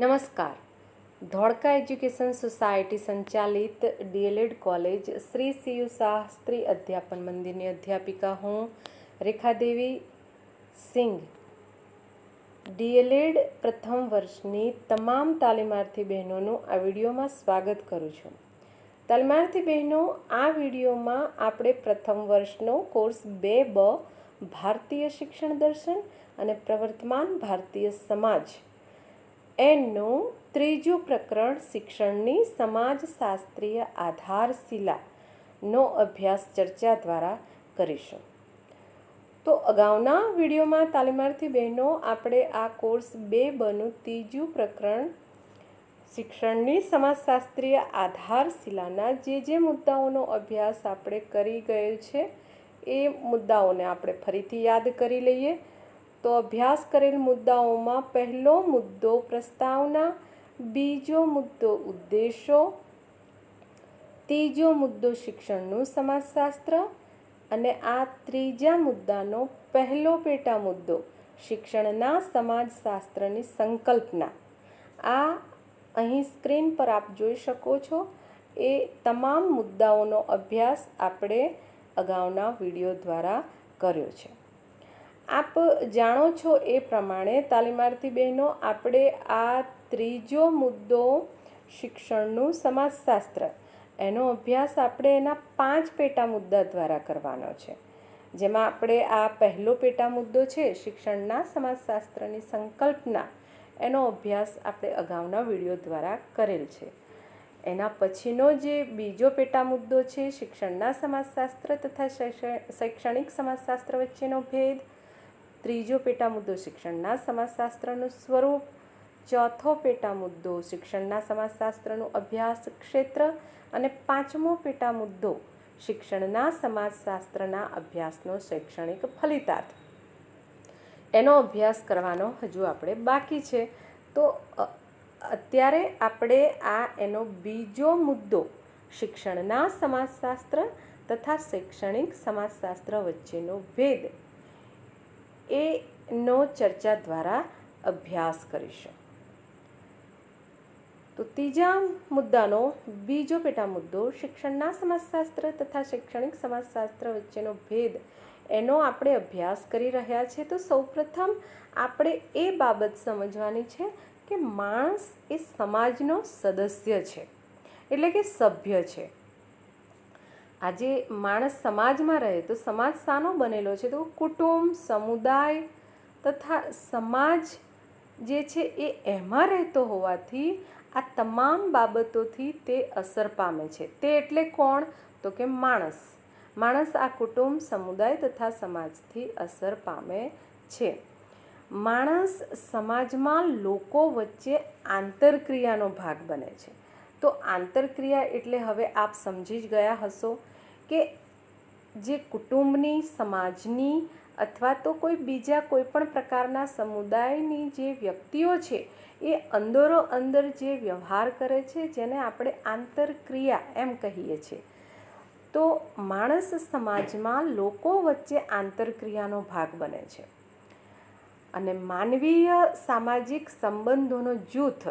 નમસ્કાર. Dholka education society સંચાલિત DElEd college Shri CU Shastri અધ્યાપન મંદિરની અધ્યાપિકા હું રેખાદેવી સિંઘ. ડીએલએડ પ્રથમ વર્ષની તમામ તાલીમાર્થી બહેનોનું આ વિડીયોમાં સ્વાગત કરું છું. તાલીમાર્થી બહેનો, આ વિડીયોમાં આપણે પ્રથમ વર્ષનો કોર્સ બે બ ભારતીય શિક્ષણ દર્શન અને પ્રવર્તમાન ભારતીય સમાજ એનું ત્રીજું પ્રકરણ શિક્ષણની સમાજશાસ્ત્રીય આધારશિલાનો અભ્યાસ ચર્ચા દ્વારા કરીશું. તો અગાઉના વિડીયોમાં તાલીમાર્થી બહેનો, આપણે આ કોર્સ બે બનું ત્રીજું પ્રકરણ શિક્ષણની સમાજશાસ્ત્રીય આધારશિલાના જે જે મુદ્દાઓનો અભ્યાસ આપણે કરી ગયેલ છે, એ મુદ્દાઓને આપણે ફરીથી યાદ કરી લઈએ. તો અભ્યાસ કરેલ મુદ્દાઓમાં પહેલો મુદ્દો પ્રસ્તાવના, બીજો મુદ્દો ઉદ્દેશો, ત્રીજો મુદ્દો શિક્ષણનું સમાજશાસ્ત્ર અને આ ત્રીજા મુદ્દાનો પહેલો પેટા મુદ્દો શિક્ષણના સમાજશાસ્ત્રની સંકલ્પના. આ અહીં સ્ક્રીન પર આપ જોઈ શકો છો. એ તમામ મુદ્દાઓનો અભ્યાસ આપણે અગાઉના વીડિયો દ્વારા કર્યો છે. આપ જાણો છો એ પ્રમાણે તાલીમાર્થી બહેનો, આપણે આ ત્રીજો મુદ્દો શિક્ષણનું સમાજશાસ્ત્ર. એનો અભ્યાસ આપણે એના પાંચ પેટા મુદ્દા દ્વારા કરવાનો છે. જેમાં આપણે આ પહેલો પેટા મુદ્દો છે, શિક્ષણના સમાજશાસ્ત્રની સંકલ્પના. એનો અભ્યાસ આપણે અગાઉના વીડિયો દ્વારા કરેલ છે. એના પછીનો જે બીજો પેટા મુદ્દો છે, શિક્ષણના સમાજશાસ્ત્ર તથા શૈક્ષણિક સમાજશાસ્ત્ર વચ્ચેનો ભેદ ત્રીજો પેટા મુદ્દો શિક્ષણના સમાજશાસ્ત્રનું સ્વરૂપ. ચોથો પેટા મુદ્દો શિક્ષણના સમાજશાસ્ત્રનું અભ્યાસ ક્ષેત્ર. અને પાંચમો પેટા મુદ્દો શિક્ષણના સમાજશાસ્ત્રના અભ્યાસનો શૈક્ષણિક ફલિતાર્થ. એનો અભ્યાસ કરવાનો હજુ આપણે બાકી છે. તો અત્યારે આપણે આ એનો બીજો મુદ્દો શિક્ષણના સમાજશાસ્ત્ર તથા શૈક્ષણિક સમાજશાસ્ત્ર વચ્ચેનો ભેદ એનો ચર્ચા દ્વારા અભ્યાસ કરીશું. તો ત્રીજા મુદ્દાનો બીજો પેટા મુદ્દો શિક્ષણના સમાજશાસ્ત્ર તથા શૈક્ષણિક સમાજશાસ્ત્ર વચ્ચેનો ભેદ. એનો આપણે અભ્યાસ કરી રહ્યા છીએ તો સૌપ્રથમ આપણે એ બાબત સમજવાની છે કે માણસ એ સમાજનો સદસ્ય છે. એટલે કે સભ્ય છે. આજે માણસ સમાજમાં રહે તો સમાજ શાનો બનેલો છે? તો કુટુંબ, સમુદાય તથા સમાજ જે છે એ એમાં રહેતો હોવાથી આ તમામ બાબતોથી તે અસર પામે છે. તે એટલે કોણ? તો કે માણસ. માણસ આ કુટુંબ, સમુદાય તથા સમાજથી અસર પામે છે. માણસ સમાજમાં લોકો વચ્ચે આંતરક્રિયાનો ભાગ બને છે. તો આંતરક્રિયા એટલે હવે આપ સમજી જ ગયા હશો કે જે કુટુંબની, સમાજની અથવા તો કોઈ બીજા કોઈ પણ પ્રકારના સમુદાયની જે વ્યક્તિઓ છે, એ અંદરો અંદર જે વ્યવહાર કરે છે, જેને આપણે આંતરક્રિયા એમ કહીએ છીએ. તો માણસ સમાજમાં લોકો વચ્ચે આંતરક્રિયાનો ભાગ બને છે. અને માનવીય સામાજિક સંબંધોનો જૂથ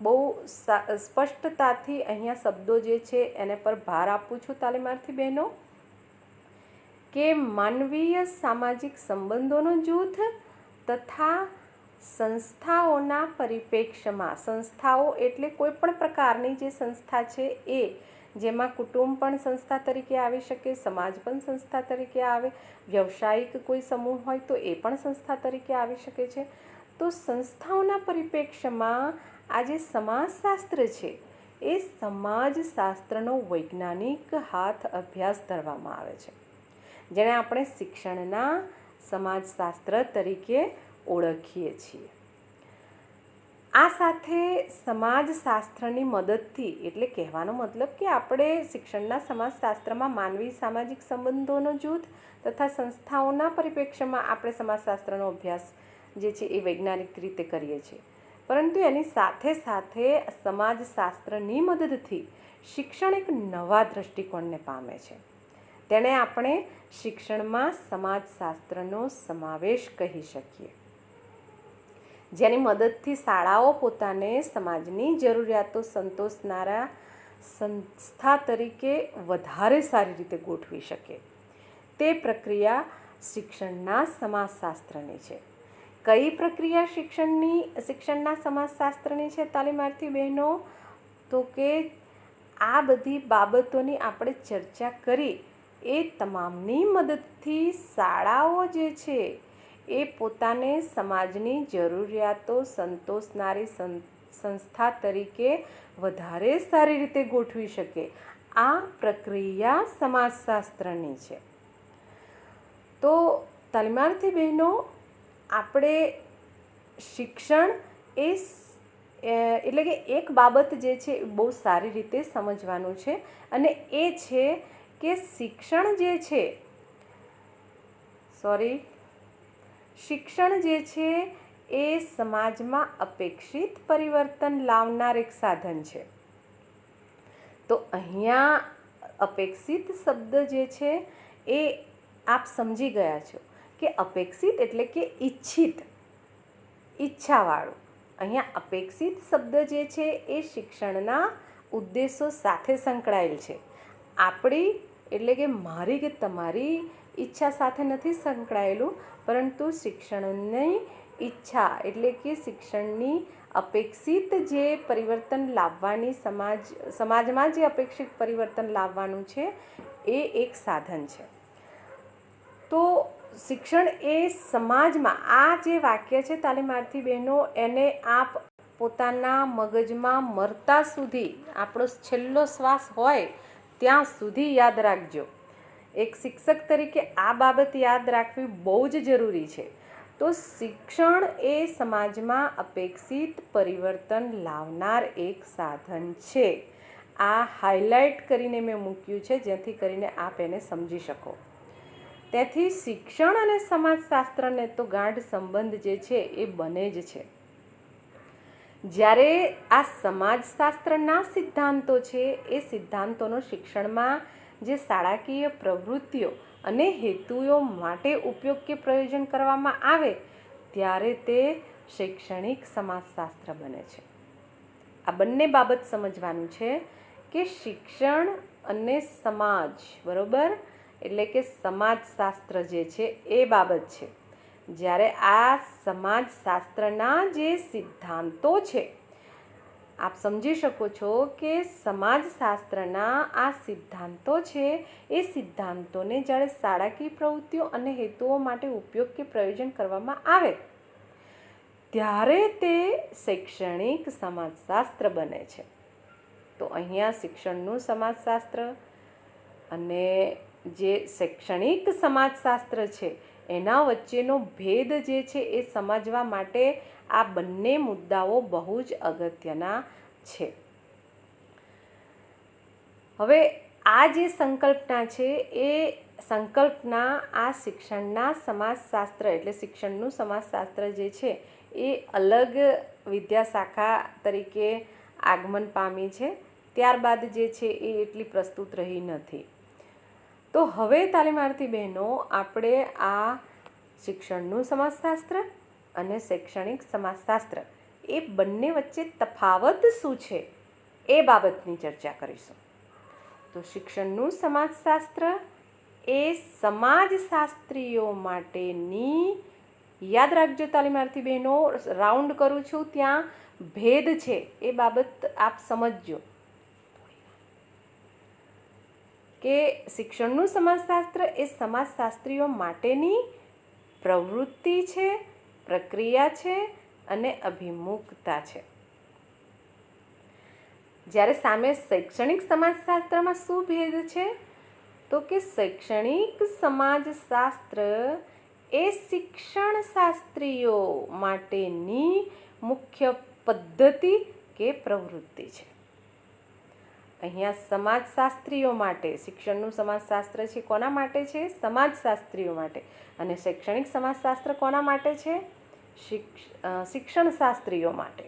બહુ સ્પષ્ટતાથી અહીંયા શબ્દો જે છે એને પર ભાર આપું છું તાલીમાર્થી બહેનો, કે માનવીય સામાજિક સંબંધોનો જૂથ તથા સંસ્થાઓના પરિપ્રેક્ષ્યમાં, સંસ્થાઓ એટલે કોઈ પણ પ્રકારની જે સંસ્થા છે એ, જેમાં કુટુંબ પણ સંસ્થા તરીકે આવી શકે, સમાજ પણ સંસ્થા તરીકે આવે, વ્યવસાયિક કોઈ સમૂહ હોય તો એ પણ સંસ્થા તરીકે આવી શકે છે. તો સંસ્થાઓના પરિપ્રેક્ષ્યમાં આ જે સમાજશાસ્ત્ર છે, એ સમાજશાસ્ત્રનો વૈજ્ઞાનિક હાથ અભ્યાસ ધરવામાં આવે છે. જેને આપણે શિક્ષણના સમાજશાસ્ત્ર તરીકે ઓળખીએ છીએ. આ સાથે સમાજશાસ્ત્રની મદદથી, એટલે કહેવાનો મતલબ કે આપણે શિક્ષણના સમાજશાસ્ત્રમાં માનવી સામાજિક સંબંધોનો જૂથ તથા સંસ્થાઓના પરિપ્રેક્ષ્યમાં આપણે સમાજશાસ્ત્રનો અભ્યાસ જે છે એ વૈજ્ઞાનિક રીતે કરીએ છીએ. પરંતુ એની સાથે સાથે સમાજશાસ્ત્રની મદદથી શિક્ષણ એક નવા દૃષ્ટિકોણને પામે છે. તેને આપણે શિક્ષણમાં સમાજશાસ્ત્રનો સમાવેશ કહી શકીએ. જેની મદદથી શાળાઓ પોતાને સમાજની જરૂરિયાતો સંતોષનારા સંસ્થા તરીકે વધારે સારી રીતે ગોઠવી શકે. તે પ્રક્રિયા શિક્ષણના સમાજશાસ્ત્રની છે. કઈ પ્રક્રિયા શિક્ષણની, શિક્ષણના સમાજશાસ્ત્રની છે તાલીમાર્થી બહેનો? તો કે આ બધી બાબતોની આપણે ચર્ચા કરી. એ તમામની મદદથી શાળાઓ જે છે, એ પોતાને સમાજની જરૂરિયાતો સંતોષનારી સંસ્થા તરીકે વધારે સારી રીતે ગોઠવી શકે. આ પ્રક્રિયા સમાજશાસ્ત્રની છે. તો તાલીમાર્થી બહેનો આપણે શિક્ષણ એ એટલે કે એક બાબત જે છે એ બહુ સારી રીતે સમજવાનું છે. અને એ છે કે શિક્ષણ જે છે, સોરી, શિક્ષણ જે છે એ સમાજમાં અપેક્ષિત પરિવર્તન લાવનાર એક સાધન છે. તો અહીંયા અપેક્ષિત શબ્દ જે છે એ આપ સમજી ગયા છો. કે અપેક્ષિત એટલે કે ઈચ્છિત. ઈચ્છાવાળું. અહીંયા અપેક્ષિત શબ્દ જે છે એ શિક્ષણના ઉદ્દેશો સાથે સંકળાયેલ છે. આપણી એટલે કે મારી કે તમારી ઈચ્છા સાથે નથી સંકળાયેલું, પરંતુ શિક્ષણની ઈચ્છા એટલે કે શિક્ષણની અપેક્ષિત જે પરિવર્તન લાવવાની સમાજ, સમાજમાં જે અપેક્ષિત પરિવર્તન લાવવાનું છે એ એક સાધન છે. તો શિક્ષણ એ સમાજમાં આ જે વાક્ય છે તાલીમાર્થી બહેનો, એને આપ પોતાના મગજમાં મરતા સુધી, આપણો છેલ્લો શ્વાસ હોય, ત્યાં સુધી યાદ રાખજો. એક શિક્ષક તરીકે આ બાબત યાદ રાખવી બહુ જ જરૂરી છે. તો શિક્ષણ એ સમાજમાં અપેક્ષિત પરિવર્તન લાવનાર એક સાધન છે. આ હાઇલાઇટ કરીને મેં મૂક્યું છે, જેથી કરીને આપ એને સમજી શકો. તેથી શિક્ષણ અને સમાજશાસ્ત્રને તો ગાઢ સંબંધ જે છે એ બને જ છે. જ્યારે આ સમાજશાસ્ત્રના સિદ્ધાંતો છે, એ સિદ્ધાંતોનો શિક્ષણમાં જે શાળાકીય પ્રવૃત્તિઓ અને હેતુઓ માટે ઉપયોગ કે પ્રયોજન કરવામાં આવે, ત્યારે તે શૈક્ષણિક સમાજશાસ્ત્ર બને છે. આ બંને બાબત સમજવાનું છે કે શિક્ષણ અને સમાજ, બરોબર? એટલે કે સમાજશાસ્ત્ર જે છે એ બાબત છે. જ્યારે આ સમાજશાસ્ત્રના જે સિદ્ધાંતો છે, આપ સમજી શકો છો કે સમાજશાસ્ત્રના આ સિદ્ધાંતો છે, એ સિદ્ધાંતોને જ્યારે શાળાકીય પ્રવૃત્તિઓ અને હેતુઓ માટે ઉપયોગ કે પ્રયોજન કરવામાં આવે, ત્યારે તે શૈક્ષણિક સમાજશાસ્ત્ર બને છે. તો અહીંયા શિક્ષણનું સમાજશાસ્ત્ર અને જે શૈક્ષણિક સમાજશાસ્ત્ર છે, એના વચ્ચેનો ભેદ જે છે એ સમજવા માટે આ બંને મુદ્દાઓ બહુ જ અગત્યના છે. હવે આ જે સંકલ્પના છે એ સંકલ્પના આ શિક્ષણના સમાજશાસ્ત્ર એટલે શિક્ષણનું સમાજશાસ્ત્ર જે છે એ અલગ વિદ્યાશાખા તરીકે આગમન પામી છે. ત્યારબાદ જે છે એ એટલી પ્રસ્તુત રહી નથી. તો હવે તાલીમાર્થી બહેનો, આપણે આ શિક્ષણનું સમાજશાસ્ત્ર અને શૈક્ષણિક સમાજશાસ્ત્ર, એ બંને વચ્ચે તફાવત શું છે, એ બાબતની ચર્ચા કરીશું. તો શિક્ષણનું સમાજશાસ્ત્ર એ સમાજશાસ્ત્રીઓ માટેની, યાદ રાખજો તાલીમાર્થી બહેનો, રાઉન્ડ કરું છું, ત્યાં ભેદ છે, એ બાબત આપ સમજજો. કે શિક્ષણનું સમાજશાસ્ત્ર એ સમાજશાસ્ત્રીઓ માટેની પ્રવૃત્તિ છે, પ્રક્રિયા છે અને અભિમુખતા છે. જ્યારે સામે શૈક્ષણિક સમાજશાસ્ત્રમાં શું ભેદ છે? તો કે શૈક્ષણિક સમાજશાસ્ત્ર એ શિક્ષણ શાસ્ત્રીઓ માટેની મુખ્ય પદ્ધતિ કે પ્રવૃત્તિ છે. અહીંયા સમાજશાસ્ત્રીઓ માટે, શિક્ષણનું સમાજશાસ્ત્ર છે કોના માટે છે? સમાજશાસ્ત્રીઓ માટે. અને શૈક્ષણિક સમાજશાસ્ત્ર કોના માટે છે? શિક્ષ શિક્ષણશાસ્ત્રીઓ માટે.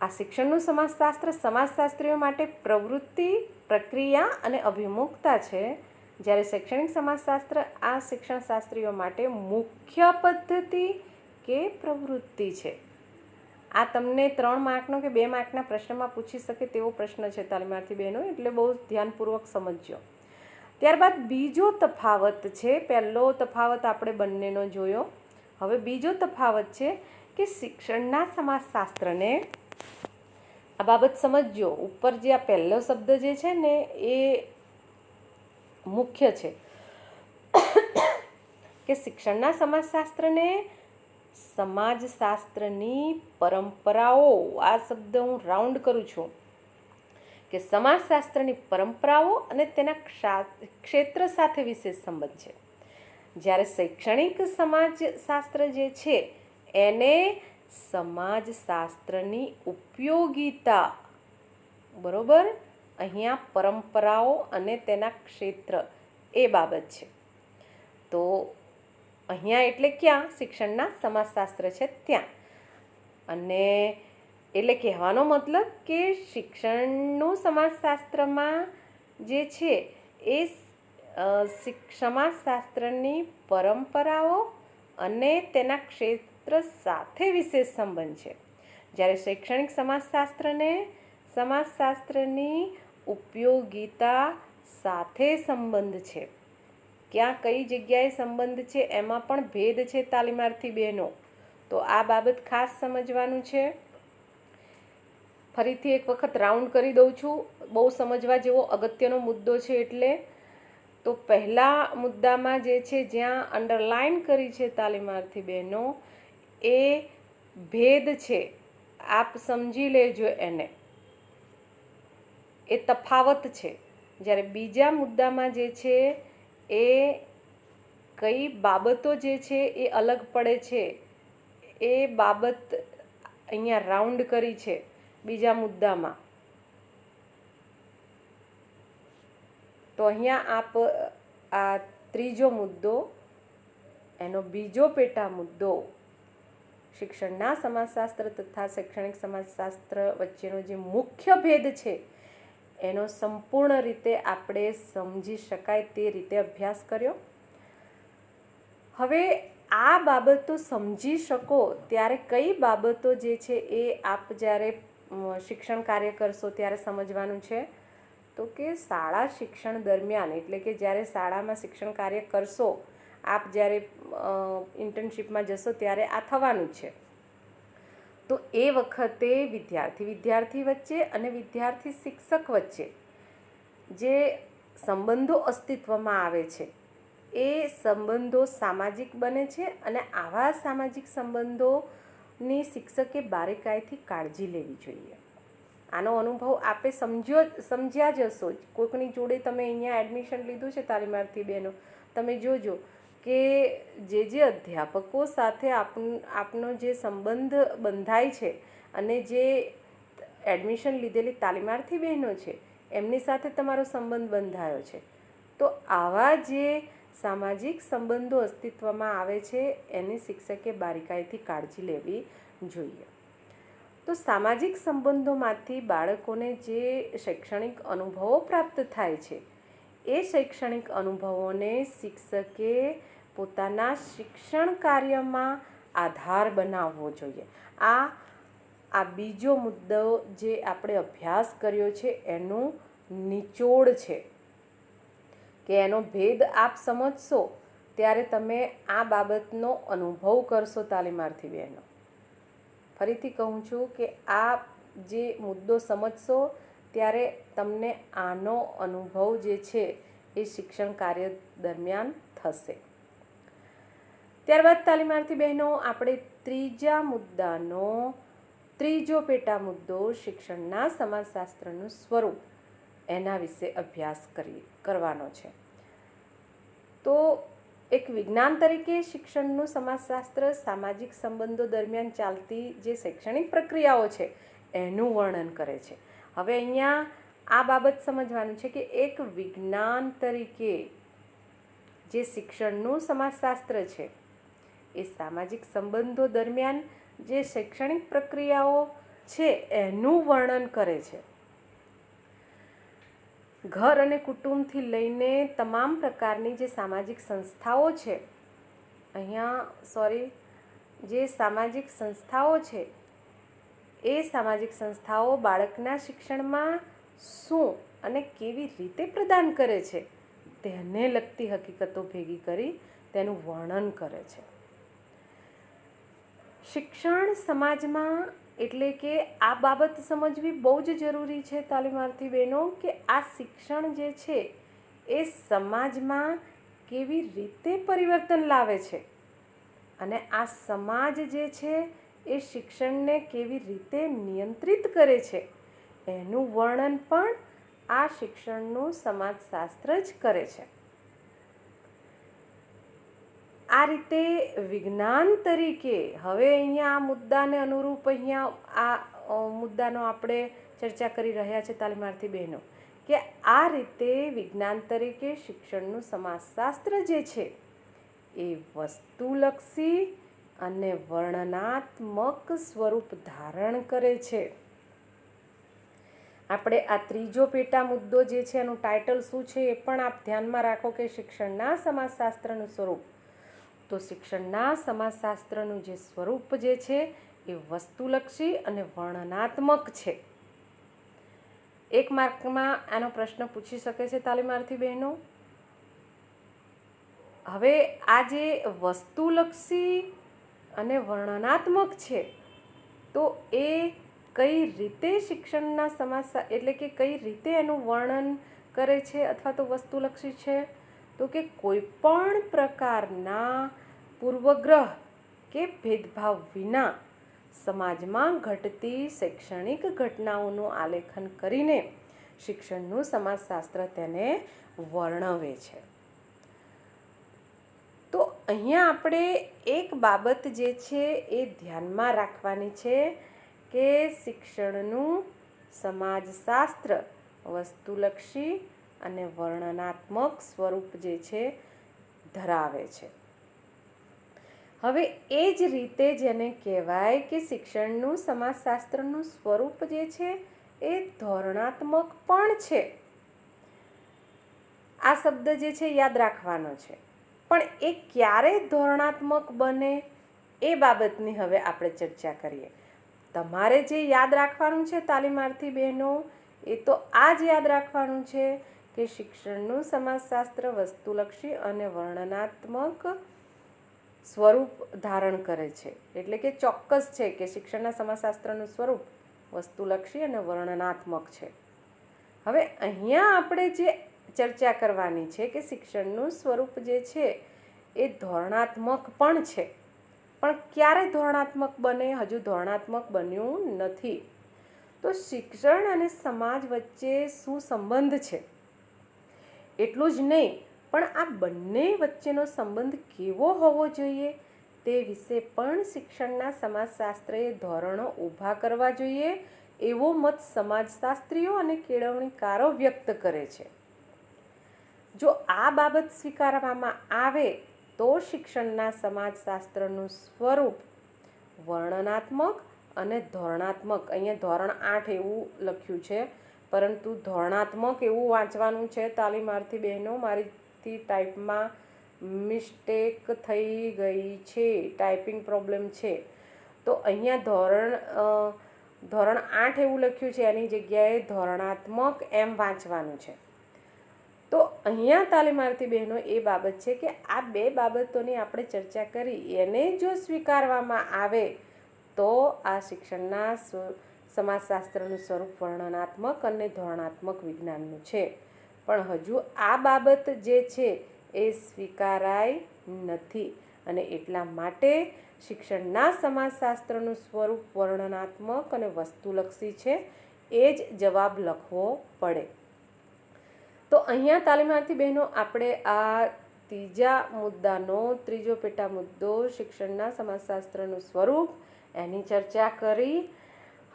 આ શિક્ષણનું સમાજશાસ્ત્ર સમાજશાસ્ત્રીઓ માટે પ્રવૃત્તિ, પ્રક્રિયા અને અભિમુખતા છે. જ્યારે શૈક્ષણિક સમાજશાસ્ત્ર આ શિક્ષણ શાસ્ત્રીઓ માટે મુખ્ય પદ્ધતિ કે પ્રવૃત્તિ છે. આ તમને ત્રણ માર્કનો કે બે માર્કના પ્રશ્નમાં પૂછી શકે તેવો પ્રશ્ન છે તાલીમાર્થી બહેનો, એટલે બહુ ધ્યાનપૂર્વક સમજજો. ત્યારબાદ બીજો તફાવત છે, પહેલો તફાવત આપણે બંનેનો જોયો. હવે બીજો તફાવત છે કે શિક્ષણના સમાજશાસ્ત્રને આ બાબત સમજજો. ઉપર જે આ પહેલો શબ્દ જે છે ને, એ મુખ્ય છે કે શિક્ષણના સમાજશાસ્ત્રને સમાજશાસ્ત્રની પરંપરાઓ, આ શબ્દ હું રાઉન્ડ કરું છું. કે સમાજશાસ્ત્રની પરંપરાઓ અને તેના ક્ષેત્ર સાથે વિશેષ સંબંધ છે. જ્યારે શૈક્ષણિક સમાજશાસ્ત્ર જે છે, એને સમાજશાસ્ત્રની ઉપયોગિતા, બરોબર? અહીંયા પરંપરાઓ અને તેના ક્ષેત્ર એ બાબત છે. તો અહીંયા એટલે ક્યાં? શિક્ષણના સમાજશાસ્ત્ર છે ત્યાં. અને એટલે કહેવાનો મતલબ કે શિક્ષણનું સમાજશાસ્ત્રમાં જે છે એ સમાજશાસ્ત્રની પરંપરાઓ અને તેના ક્ષેત્ર સાથે વિશેષ સંબંધ છે. જ્યારે શૈક્ષણિક સમાજશાસ્ત્રને સમાજશાસ્ત્રની ઉપયોગિતા સાથે સંબંધ છે. ક્યાં કઈ જગ્યાએ સંબંધ છે, એમાં પણ ભેદ છે તાલીમાર્થી બહેનો. તો આ બાબત ખાસ સમજવાનું છે. ફરીથી એક વખત રાઉન્ડ કરી દઉં છું. બહુ સમજવા જેવો અગત્યનો મુદ્દો છે એટલે તો પહેલા મુદ્દામાં જે છે, જ્યાં અંડરલાઇન કરી છે તાલીમાર્થી બહેનો, એ ભેદ છે. આપ સમજી લેજો એને. એ તફાવત છે. જ્યારે બીજા મુદ્દામાં જે છે એ કઈ બાબતો જે છે એ અલગ પડે છે, એ બાબત અહીંયા રાઉન્ડ કરી છે બીજા મુદ્દામાં. તો અહીંયા આપ, આ ત્રીજો મુદ્દો, એનો બીજો પેટા મુદ્દો, શિક્ષણના સમાજશાસ્ત્ર તથા શૈક્ષણિક સમાજશાસ્ત્ર વચ્ચેનો જે મુખ્ય ભેદ છે એનો સંપૂર્ણ રીતે આપણે સમજી શકાય તે રીતે અભ્યાસ કર્યો. હવે આ બાબતો સમજી શકો ત્યારે કઈ બાબતો જે છે એ આપ જ્યારે શિક્ષણ કાર્ય કરશો ત્યારે સમજવાનું છે. તો કે શાળા શિક્ષણ દરમિયાન, એટલે કે જ્યારે શાળામાં શિક્ષણ કાર્ય કરશો, આપ જ્યારે ઇન્ટર્નશીપમાં જશો ત્યારે આ થવાનું છે. તો એ વખતે વિદ્યાર્થી વિદ્યાર્થી વચ્ચે અને વિદ્યાર્થી શિક્ષક વચ્ચે જે સંબંધો અસ્તિત્વમાં આવે છે, એ સંબંધો સામાજિક બને છે અને આવા સામાજિક સંબંધોની શિક્ષકે બારીકાઈથી કાળજી લેવી જોઈએ. આનો અનુભવ આપે સમજ્યો, સમજ્યા જ હશો. કોઈકની જોડે તમે અહીંયા એડમિશન લીધું છે તાલીમાર્થી બહેનો તમે જોજો. કે જે જે અધ્યાપકો સાથે આપ આપનો જે સંબંધ બંધાય છે અને જે એડમિશન લીધેલી તાલીમાર્થી બહેનો છે, એમની સાથે તમારો સંબંધ બંધાયો છે. તો આવા જે સામાજિક સંબંધો અસ્તિત્વમાં આવે છે, એની શિક્ષકે બારીકાઈથી કાળજી લેવી જોઈએ. તો સામાજિક સંબંધોમાંથી બાળકોને જે શૈક્ષણિક અનુભવો પ્રાપ્ત થાય છે, એ શૈક્ષણિક અનુભવોને શિક્ષકે પોતાના શિક્ષણ કાર્યમાં આધાર બનાવવો જોઈએ. આ આ બીજો મુદ્દો જે આપણે અભ્યાસ કર્યો છે, એનું નિચોડ છે. કે એનો ભેદ આપ સમજશો, ત્યારે તમે આ બાબતનો અનુભવ કરશો તાલીમાર્થી બહેનો. ફરીથી કહું છું કે આ જે મુદ્દો સમજશો, ત્યારે તમને આનો અનુભવ જે છે, એ શિક્ષણ કાર્ય દરમિયાન થશે. ત્યારબાદ તાલીમાર્થી બહેનો, આપણે ત્રીજા મુદ્દાનો, ત્રીજો પેટા મુદ્દો શિક્ષણના સમાજશાસ્ત્રનું સ્વરૂપ, એના વિશે અભ્યાસ કરી કરવાનો છે. તો એક વિજ્ઞાન તરીકે શિક્ષણનું સમાજશાસ્ત્ર સામાજિક સંબંધો દરમિયાન ચાલતી જે શૈક્ષણિક પ્રક્રિયાઓ છે, એનું વર્ણન કરે છે. હવે અહીંયા આ બાબત સમજવાનું છે કે એક વિજ્ઞાન તરીકે જે શિક્ષણનું સમાજશાસ્ત્ર છે એ સામાજિક સંબંધો દરમિયાન જે શૈક્ષણિક પ્રક્રિયાઓ છે, એનું વર્ણન કરે છે. ઘર અને કુટુંબથી લઈને તમામ પ્રકારની જે સામાજિક સંસ્થાઓ છે, અહીંયા સોરી જે સામાજિક સંસ્થાઓ છે, એ સામાજિક સંસ્થાઓ બાળકના શિક્ષણમાં શું અને કેવી રીતે પ્રદાન કરે છે, તેને લગતી હકીકતો ભેગી કરી તેનું વર્ણન કરે છે. શિક્ષણ સમાજમાં એટલે કે આ બાબત સમજવી બહુ જ જરૂરી છે, તાલીમાર્થી બહેનો, કે આ શિક્ષણ જે છે એ સમાજમાં કેવી રીતે પરિવર્તન લાવે છે અને આ સમાજ જે છે એ શિક્ષણને કેવી રીતે નિયંત્રિત કરે છે એનું વર્ણન પણ આ શિક્ષણનું સમાજશાસ્ત્ર જ કરે છે. આ રીતે વિજ્ઞાન તરીકે હવે અહીંયા આ મુદ્દાને અનુરૂપ અહીંયા આ મુદ્દાનો આપણે ચર્ચા કરી રહ્યા છે તાલીમાર્થી બહેનો, કે આ રીતે વિજ્ઞાન તરીકે શિક્ષણનું સમાજશાસ્ત્ર જે છે, એ વસ્તુલક્ષી અને વર્ણનાત્મક સ્વરૂપ ધારણ કરે છે. આપણે આ ત્રીજો પેટા મુદ્દો જે છે એનું ટાઇટલ શું છે એ પણ આપ ધ્યાનમાં રાખો કે શિક્ષણના સમાજશાસ્ત્રનું સ્વરૂપ તો શિક્ષણના સમાજશાસ્ત્રનું જે સ્વરૂપ જે છે એ વસ્તુલક્ષી અને વર્ણનાત્મક છે. એક માર્કમાં આનો પ્રશ્ન પૂછી શકે છે તાલીમાર્થી બહેનો? હવે આ જે વસ્તુલક્ષી અને વર્ણનાત્મક છે, તો એ કઈ રીતે શિક્ષણના સમાજ એટલે કે કઈ રીતે એનું વર્ણન કરે છે અથવા તો વસ્તુલક્ષી છે? તો કે કોઈ પણ પ્રકારના પૂર્વગ્રહ કે ભેદભાવ વિના સમાજમાં ઘટતી શૈક્ષણિક ઘટનાઓનું આલેખન કરીને શિક્ષણનું સમાજશાસ્ત્ર તેને વર્ણવે છે. તો અહીંયા આપણે એક બાબત જે છે એ ધ્યાનમાં રાખવાની છે કે શિક્ષણનું સમાજશાસ્ત્ર વસ્તુલક્ષી અને વર્ણનાત્મક સ્વરૂપ જે છે, ધરાવે છે. હવે એ જ રીતે જેને કહેવાય કે શિક્ષણનું, સમાજશાસ્ત્રનું સ્વરૂપ જે છે, એ ધોરણાત્મક પણ છે. આ શબ્દ જે છે, યાદ રાખવાનો છે. પણ એ ક્યારે ધોરણાત્મક બને, એ બાબતની હવે આપણે ચર્ચા કરીએ. તમારે જે યાદ રાખવાનું છે, તાલીમાર્થી બહેનો, એ તો આ જ યાદ રાખવાનું છે કે શિક્ષણનું સમાજશાસ્ત્ર વસ્તુલક્ષી અને વર્ણનાત્મક સ્વરૂપ ધારણ કરે છે. એટલે કે ચોક્કસ છે કે શિક્ષણના સમાજશાસ્ત્રનું સ્વરૂપ વસ્તુલક્ષી અને વર્ણનાત્મક છે. હવે અહીંયા આપણે જે ચર્ચા કરવાની છે કે શિક્ષણનું સ્વરૂપ જે છે એ ધોરણાત્મક પણ છે. પણ ક્યારે ધોરણાત્મક બને? હજુ ધોરણાત્મક બન્યું નથી. તો શિક્ષણ અને સમાજ વચ્ચે શું સંબંધ છે? એટલું જ નહીં, પણ આ બંને વચ્ચેનો સંબંધ કેવો હોવો જોઈએ તે વિશે પણ શિક્ષણના સમાજશાસ્ત્રએ ધોરણો ઊભા કરવા જોઈએ, એવો મત સમાજશાસ્ત્રીઓ અને કેળવણીકારો વ્યક્ત કરે છે. જો આ બાબત સ્વીકારવામાં આવે તો શિક્ષણના સમાજશાસ્ત્રનું સ્વરૂપ વર્ણનાત્મક અને ધોરણાત્મક, અહીંયા ધોરણ આઠ એવું લખ્યું છે પરંતુ ધોરણાત્મક એવું વાંચવાનું છે તાલીમાર્થી બહેનો, મારીથી ટાઈપમાં મિસ્ટેક થઈ ગઈ છે, ટાઈપિંગ પ્રોબ્લેમ છે. તો અહીંયા ધોરણ ધોરણ આઠ એવું લખ્યું છે, એની જગ્યાએ ધોરણાત્મક એમ વાંચવાનું છે. તો અહીંયા તાલીમાર્થી બહેનો એ બાબત છે કે આ બે બાબતોની આપણે ચર્ચા કરી, એને જો સ્વીકારવામાં આવે તો આ શિક્ષણના સમાજશાસ્ત્રનું સ્વરૂપ વર્ણનાત્મક અને ધોરણાત્મક વિજ્ઞાનનું છે. પણ હજુ આ બાબત જે છે એ સ્વીકારાય નથી અને એટલા માટે શિક્ષણના સમાજશાસ્ત્રનું સ્વરૂપ વર્ણનાત્મક અને વસ્તુલક્ષી છે એ જ જવાબ લખવો પડે. તો અહીંયા તાલીમાર્થી બહેનો, આપણે આ ત્રીજા મુદ્દાનો, ત્રીજો પેટા મુદ્દો શિક્ષણના સમાજશાસ્ત્રનું સ્વરૂપ, એની ચર્ચા કરી.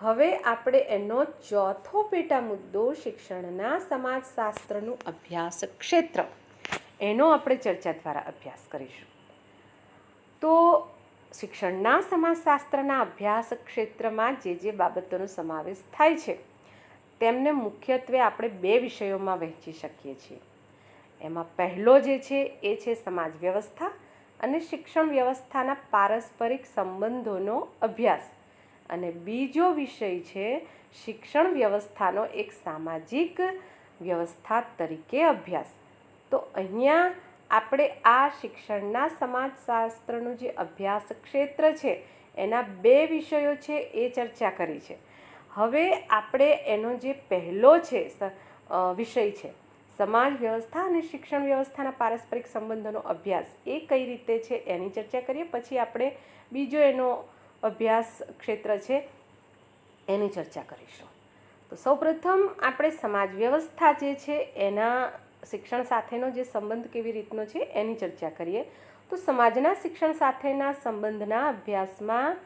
હવે આપણે એનો ચોથો પેટા મુદ્દો શિક્ષણના સમાજશાસ્ત્રનું અભ્યાસ ક્ષેત્ર. એનો આપણે ચર્ચા દ્વારા અભ્યાસ કરીશું. તો શિક્ષણના સમાજશાસ્ત્રના અભ્યાસ ક્ષેત્રમાં જે જે બાબતોનો સમાવેશ થાય છે, તેમને મુખ્યત્વે આપણે બે વિષયોમાં વહેંચી શકીએ છીએ. એમાં પહેલો જે છે, એ છે સમાજ વ્યવસ્થા અને શિક્ષણ વ્યવસ્થાના પારસ્પરિક સંબંધોનો અભ્યાસ. અને બીજો વિષય છે શિક્ષણ વ્યવસ્થાનો એક સામાજિક વ્યવસ્થા તરીકે અભ્યાસ. તો અહીંયા આપણે આ શિક્ષણના સમાજશાસ્ત્રનું જે અભ્યાસ ક્ષેત્ર છે, એના બે વિષયો છે એ ચર્ચા કરી છે. હવે આપણે એનો જે પહેલો છે વિષય છે, સમાજ વ્યવસ્થા અને શિક્ષણ વ્યવસ્થાના પારસ્પરિક સંબંધોનો અભ્યાસ એ કઈ રીતે છે એની ચર્ચા કરીએ, પછી આપણે બીજો એનો અભ્યાસ ક્ષેત્ર છે, એની ચર્ચા કરીશું. તો સૌપ્રથમ આપણે સમાજ વ્યવસ્થા જે છે, એના શિક્ષણ સાથેનો જે સંબંધ કેવી રીતનો છે, એની ચર્ચા કરીએ. તો સમાજના શિક્ષણ સાથેના સંબંધના અભ્યાસમાં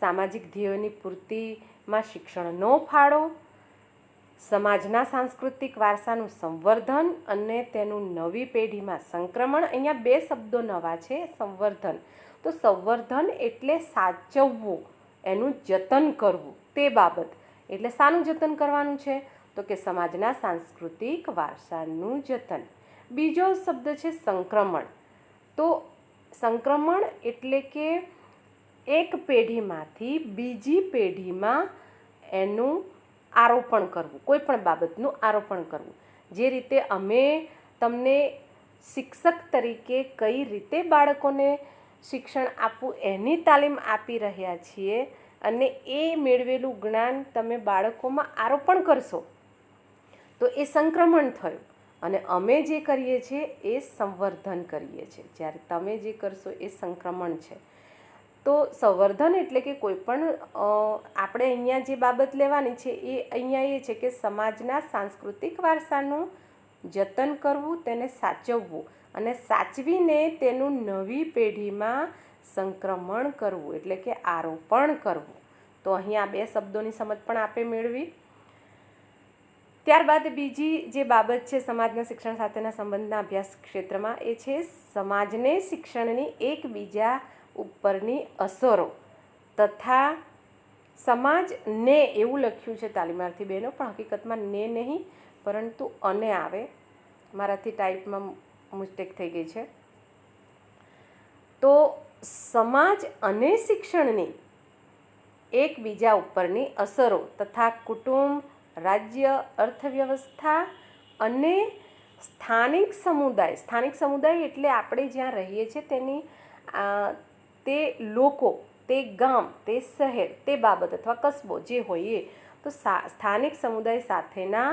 સામાજિક ધ્યેયોની પૂર્તિમાં શિક્ષણનો ફાળો, સમાજના સાંસ્કૃતિક વારસાનું સંવર્ધન અને તેનું નવી પેઢીમાં સંક્રમણ. અહીંયા બે શબ્દો નવા છે, સંવર્ધન. તો સંવર્ધન એટલે સાચવવું, એનું જતન કરવું, તે બાબત. એટલે શાનું જતન કરવાનું છે? તો કે સમાજના સાંસ્કૃતિક વારસાનું જતન. બીજો શબ્દ છે સંક્રમણ. તો સંક્રમણ એટલે કે એક પેઢીમાંથી બીજી પેઢીમાં એનું આરોપણ કરવું કોઈ પણ બાબતનું આરોપણ કરવું. જે રીતે અમે તમને શિક્ષક તરીકે કઈ રીતે બાળકોને શિક્ષણ આપવું એની તાલીમ આપી રહ્યા છીએ અને એ મેળવેલું જ્ઞાન તમે બાળકોમાં આરોપણ કરશો. તો એ સંક્રમણ થયું અને અમે જે કરીએ છીએ એ સંવર્ધન કરીએ છીએ. જ્યારે તમે જે કરશો એ સંક્રમણ છે. તો સંવર્ધન એટલે કે કોઈ પણ આપણે અહીંયા જે બાબત લેવાની છે એ અહીંયા એ છે કે સમાજના સાંસ્કૃતિક વારસાનું જતન કરવું, તેને સાચવવું. અને સાચવીને તેનું નવી પેઢીમાં સંક્રમણ કરવું, એટલે કે આરોપણ કરવું. તો અહીં આ બે શબ્દોની સમજ પણ આપે મેળવી. ત્યારબાદ બીજી જે બાબત છે સમાજના શિક્ષણ સાથેના સંબંધના અભ્યાસ ક્ષેત્રમાં, એ છે સમાજને શિક્ષણની એકબીજા ઉપરની અસરો તથા સમાજને એવું લખ્યું છે, તાલીમાર્થી બહેનો, પણ હકીકતમાં ને નહીં, પરંતુ અને આવે. મારાથી ટાઈપમાં મિસ્ટેક થઈ ગઈ છે. તો સમાજ અને શિક્ષણની એકબીજા ઉપરની અસરો તથા કુટુંબ, રાજ્ય, અર્થવ્યવસ્થા અને સ્થાનિક સમુદાય સ્થાનિક સમુદાય એટલે આપણે જ્યાં રહીએ છીએ તેની તે લોકો, તે ગામ, તે શહેર, તે બાબત અથવા કસબો જે હોઈએ તો સ્થાનિક સમુદાય સાથેના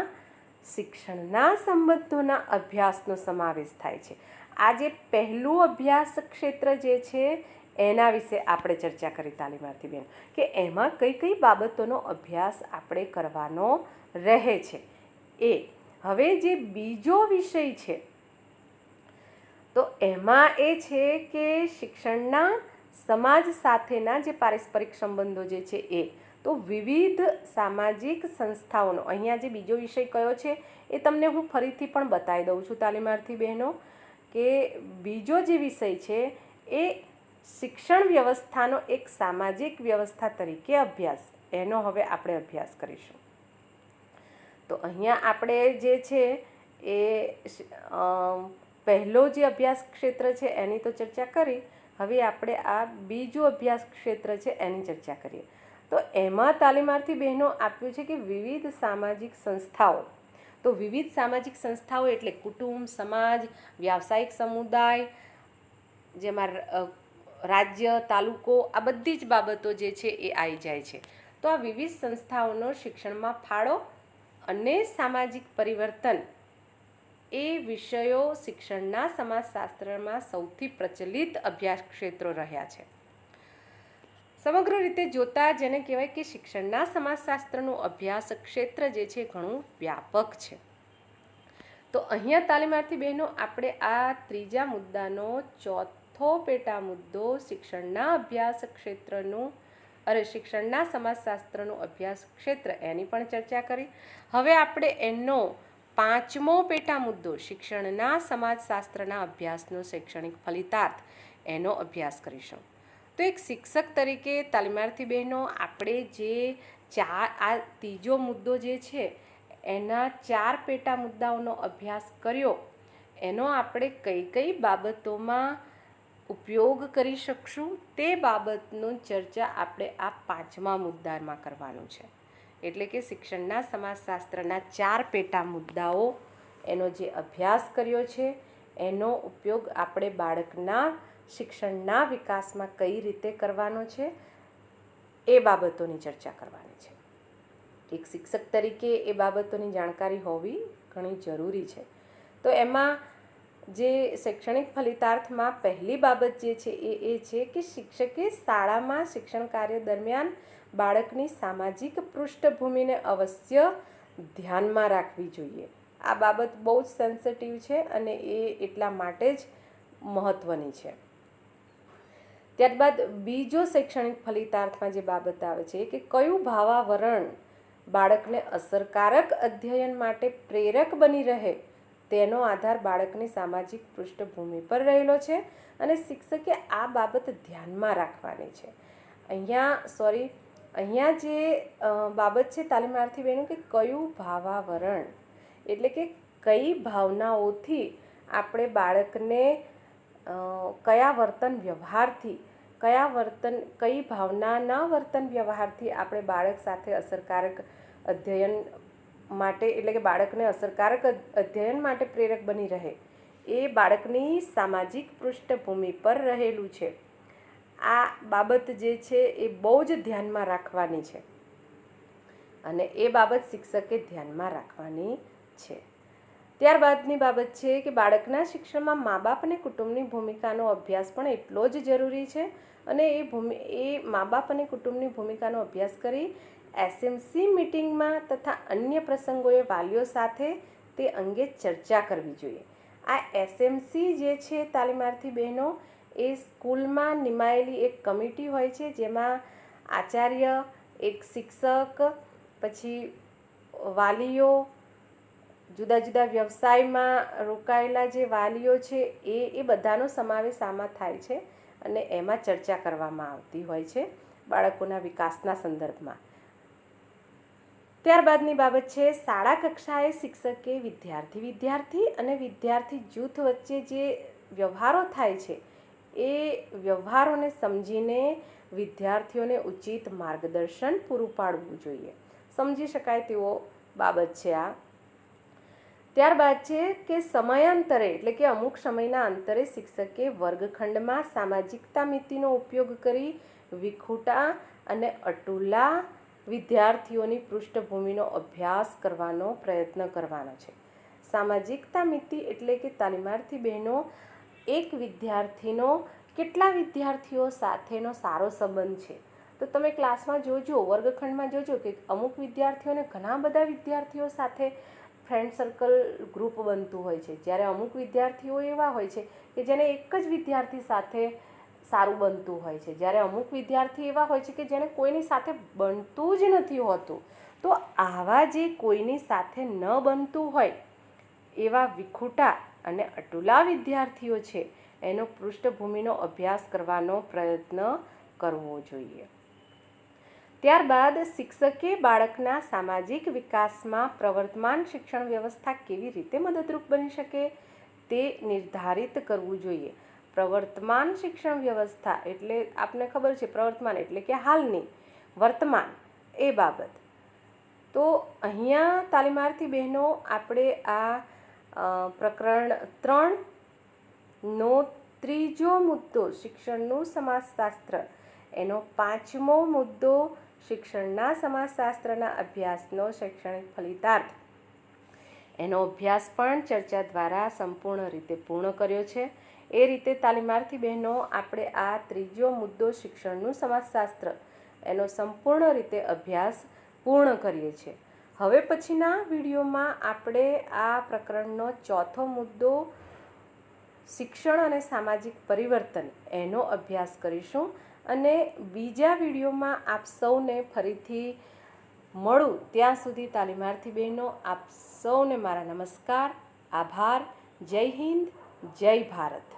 શિક્ષણના સંબંધોના અભ્યાસનો સમાવેશ થાય છે. આજે પહેલું અભ્યાસ ક્ષેત્ર જે છે, એના વિશે આપણે ચર્ચા કરી તાલીમાર્થી બેન, કે એમાં કઈ કઈ બાબતોનો અભ્યાસ આપણે કરવાનો રહે છે. એ, હવે જે બીજો વિષય છે, તો એમાં એ છે કે શિક્ષણના સમાજ સાથેના જે પારસ્પરિક સંબંધો જે છે એ તો વિવિધ સામાજિક સંસ્થાઓનો, અહીંયા જે બીજો વિષય કયો છે, એ તમને હું ફરીથી પણ બતાવી દઉં છું, તાલીમાર્થી બહેનો, કે બીજો જે વિષય છે, એ શિક્ષણ વ્યવસ્થાનો એક સામાજિક વ્યવસ્થા તરીકે અભ્યાસ. એનો હવે આપણે અભ્યાસ કરીશું. તો અહીંયા આપણે જે છે, એ પહેલો જે અભ્યાસ ક્ષેત્ર છે, એની તો ચર્ચા કરી. હવે આપણે આ બીજું અભ્યાસ ક્ષેત્ર છે, એની ચર્ચા કરીએ. તો એમાં તાલીમાર્થી બહેનો આપ્યું છે કે વિવિધ સામાજિક સંસ્થાઓ. તો વિવિધ સામાજિક સંસ્થાઓ એટલે કુટુંબ, સમાજ, વ્યાવસાયિક સમુદાય, જેમાં રાજ્ય, તાલુકો, આ બધી જ બાબતો જે છે એ આવી જાય છે. તો આ વિવિધ સંસ્થાઓનો શિક્ષણમાં ફાળો અને સામાજિક પરિવર્તન એ વિષયો શિક્ષણના સમાજશાસ્ત્રમાં સૌથી પ્રચલિત અભ્યાસ ક્ષેત્રો રહ્યા છે. સમગ્ર રીતે જોતા જેને કહેવાય કે શિક્ષણના સમાજશાસ્ત્રનું અભ્યાસ ક્ષેત્ર જે છે ઘણું વ્યાપક છે. તો અહીંયા તાલીમાર્થી બહેનો, આપણે આ ત્રીજા મુદ્દાનો ચોથો પેટા મુદ્દો શિક્ષણના અભ્યાસ ક્ષેત્રનું અરે શિક્ષણના સમાજશાસ્ત્રનું અભ્યાસ ક્ષેત્ર એની પણ ચર્ચા કરી. હવે આપણે એનો પાંચમો પેટા મુદ્દો શિક્ષણના સમાજશાસ્ત્રના અભ્યાસનો શૈક્ષણિક ફલિતાર્થ એનો અભ્યાસ કરીશું. તો એક શિક્ષક તરીકે તાલીમાર્થી બહેનો આપણે જે ચાર, આ ત્રીજો મુદ્દો જે છે, એના ચાર પેટા મુદ્દાઓનો અભ્યાસ કર્યો. એનો આપણે કઈ કઈ બાબતોમાં ઉપયોગ કરી શકશું તે બાબતનું ચર્ચા આપણે આ પાંચમા મુદ્દામાં કરવાનું છે. એટલે કે શિક્ષણના સમાજશાસ્ત્રના ચાર પેટા મુદ્દાઓ એનો જે અભ્યાસ કર્યો છે, એનો ઉપયોગ આપણે બાળકના શિક્ષણના વિકાસમાં કઈ રીતે કરવાનો છે એ બાબતોની ચર્ચા કરવાની છે. એક શિક્ષક તરીકે એ બાબતોની જાણકારી હોવી ઘણી જરૂરી છે. તો એમાં જે શૈક્ષણિક ફલિતાર્થમાં પહેલી બાબત જે છે એ એ છે કે શિક્ષકે શાળામાં શિક્ષણ કાર્ય દરમિયાન બાળકની સામાજિક પૃષ્ઠભૂમિને અવશ્ય ધ્યાનમાં રાખવી જોઈએ. આ બાબત બહુ જ સેન્સિટિવ છે અને એ એટલા માટે જ મહત્ત્વની છે. ત્યારબાદ બીજો શૈક્ષણિક ફલિતાર્થમાં જે બાબત આવે છે કે કયું ભાવાવરણ બાળકને અસરકારક અધ્યયન માટે પ્રેરક બની રહે તેનો આધાર બાળકની સામાજિક પૃષ્ઠભૂમિ પર રહેલો છે અને શિક્ષકે આ બાબત ધ્યાનમાં રાખવાની છે. અહીંયા સોરી અહીંયા જે બાબત છે તાલીમાર્થી બહેનો કે કયું ભાવાવરણ એટલે કે કઈ ભાવનાઓથી આપણે બાળકને કયા વર્તન વ્યવહારથી કયા વર્તન, કઈ ભાવનાના વર્તન વ્યવહારથી આપણે બાળક સાથે અસરકારક અધ્યયન માટે, એટલે કે બાળકને અસરકારક અધ્યયન માટે પ્રેરક બની રહે, એ બાળકની સામાજિક પૃષ્ઠભૂમિ પર રહેલું છે. આ બાબત જે છે એ બહુ જ ધ્યાનમાં રાખવાની છે. અને એ બાબત શિક્ષકે ધ્યાનમાં રાખવાની છે. ત્યારબાદની બાબત છે કે બાળકના શિક્ષણમાં મા બાપ અને કુટુંબની ભૂમિકાનો અભ્યાસ પણ એટલો જ જરૂરી છે અને એ ભૂમિ, એ મા બાપ અને કુટુંબની ભૂમિકાનો અભ્યાસ કરી એસએમસી મિટિંગમાં તથા અન્ય પ્રસંગોએ વાલીઓ સાથે તે અંગે ચર્ચા કરવી જોઈએ. આ એસએમસી જે છે તાલીમાર્થી બહેનો, એ સ્કૂલમાં નિમાયેલી એક કમિટી હોય છે જેમાં આચાર્ય, એક શિક્ષક, પછી વાલીઓ જુદા જુદા વ્યવસાયમાં રોકાયેલા જે વાલીઓ છે, એ એ બધાનો સમાવેશ આમાં થાય છે અને એમાં ચર્ચા કરવામાં આવતી હોય છે બાળકોના વિકાસના સંદર્ભમાં. ત્યારબાદની બાબત છે, શાળા કક્ષાએ શિક્ષકે વિદ્યાર્થી વિદ્યાર્થી અને વિદ્યાર્થી જૂથ વચ્ચે જે વ્યવહારો થાય છે, એ વ્યવહારોને સમજીને વિદ્યાર્થીઓને ઉચિત માર્ગદર્શન પૂરું પાડવું જોઈએ. સમજી શકાય તેવો બાબત છે આ. ત્યારબાદ છે કે સમયાંતરે, એટલે કે અમુક સમયના અંતરે શિક્ષકે વર્ગખંડમાં સામાજિકતા મિતિનો ઉપયોગ કરી વિખૂટા અને અટુલા વિદ્યાર્થીઓની પૃષ્ઠભૂમિનો અભ્યાસ કરવાનો પ્રયત્ન કરવાનો છે. સામાજિકતા મિતિ એટલે કે તાલીમાર્થી બહેનો, એક વિદ્યાર્થીનો, કેટલા વિદ્યાર્થીઓ સાથેનો સારો સંબંધ છે. તો તમે ક્લાસમાં જોજો, વર્ગખંડમાં જોજો કે અમુક વિદ્યાર્થીઓને ઘણા બધા વિદ્યાર્થીઓ સાથે ફ્રેન્ડ સર્કલ ગ્રુપ બનતું હોય છે. જ્યારે અમુક વિદ્યાર્થીઓ એવા હોય છે કે જેને એક જ વિદ્યાર્થી સાથે સારું બનતું હોય છે. જ્યારે અમુક વિદ્યાર્થી એવા હોય છે કે જેને કોઈની સાથે બનતું જ નથી હોતું. તો આવા જે કોઈની સાથે ન બનતું હોય એવા વિખૂટા અને અટુલા વિદ્યાર્થીઓ છે, એનો પૃષ્ઠભૂમિનો અભ્યાસ કરવાનો પ્રયત્ન કરવો જોઈએ. ત્યારબાદ શિક્ષકે બાળકના સામાજિક વિકાસમાં પ્રવર્તમાન શિક્ષણ વ્યવસ્થા કેવી રીતે મદદરૂપ બની શકે તે નિર્ધારિત કરવું જોઈએ. પ્રવર્તમાન શિક્ષણ વ્યવસ્થા એટલે આપને ખબર છે પ્રવર્તમાન એટલે કે હાલની વર્તમાન એ બાબત. તો અહીંયા તાલીમાર્થી બહેનો આપણે આ પ્રકરણ ત્રણ નો ત્રીજો મુદ્દો શિક્ષણનું સમાજશાસ્ત્ર એનો પાંચમો મુદ્દો શિક્ષણના સમાજશાસ્ત્રના અભ્યાસનો શૈક્ષણિક ફલિતાર્થ. એનો અભ્યાસ પણ ચર્ચા દ્વારા સંપૂર્ણ રીતે પૂર્ણ કર્યો છે. એ રીતે તાલીમાર્થી બહેનો, આપણે આ ત્રીજો મુદ્દો શિક્ષણનું સમાજશાસ્ત્ર, એનો સંપૂર્ણ રીતે અભ્યાસ પૂર્ણ કરીએ છીએ. હવે પછીના વિડીયોમાં આપણે આ પ્રકરણનો ચોથો મુદ્દો, શિક્ષણ અને સામાજિક પરિવર્તન, એનો અભ્યાસ કરીશું. અને બીજા વિડીયોમાં આપ સૌને ફરીથી મળું ત્યાં સુધી તાલીમાર્થી બહેનો, આપ સૌને મારા નમસ્કાર, આભાર, જય હિન્દ, જય ભારત.